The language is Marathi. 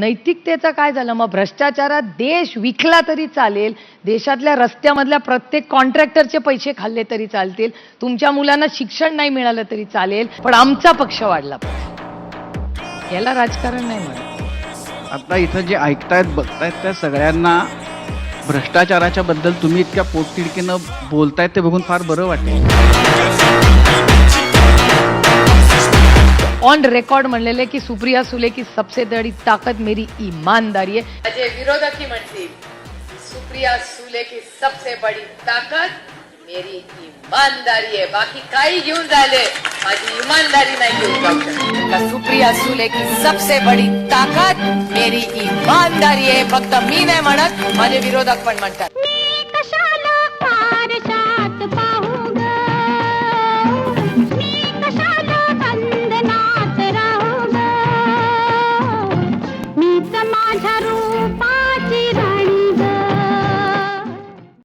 नैतिकतेचं काय झालं? मग भ्रष्टाचारात देश विकला तरी चालेल. देशातल्या रस्त्यामधल्या प्रत्येक कॉन्ट्रॅक्टरचे पैसे खाल्ले तरी चालतील. तुमच्या मुलांना शिक्षण नाही मिळालं तरी चालेल. पण आमचा पक्ष वाढला पाहिजे. याला राजकारण नाही म्हणत. आता इथं जे ऐकतायत बघतायत त्या सगळ्यांना भ्रष्टाचाराच्या बद्दल तुम्ही इतक्या पोटतिडकीनं बोलतायत ते बघून फार बरं वाटेल. ऑन रेकॉर्ड म्हणलेले की सुप्रिया सुले की सबसे बड़ी ताकत मेरी ईमानदारी आहे माझे विरोधकही म्हणतील सुप्रिया सुले की सबसे बडी ताकद मेरी ईमानदारी आहे बाकी काही घेऊन झाले माझी इमानदारी नाही घेऊन जाऊ शकत। का सुप्रिया सुले की सबसे बडी ताकद मेरी ईमानदारी आहे फक्त मी नाही म्हणत माझे विरोधक पण म्हणतात।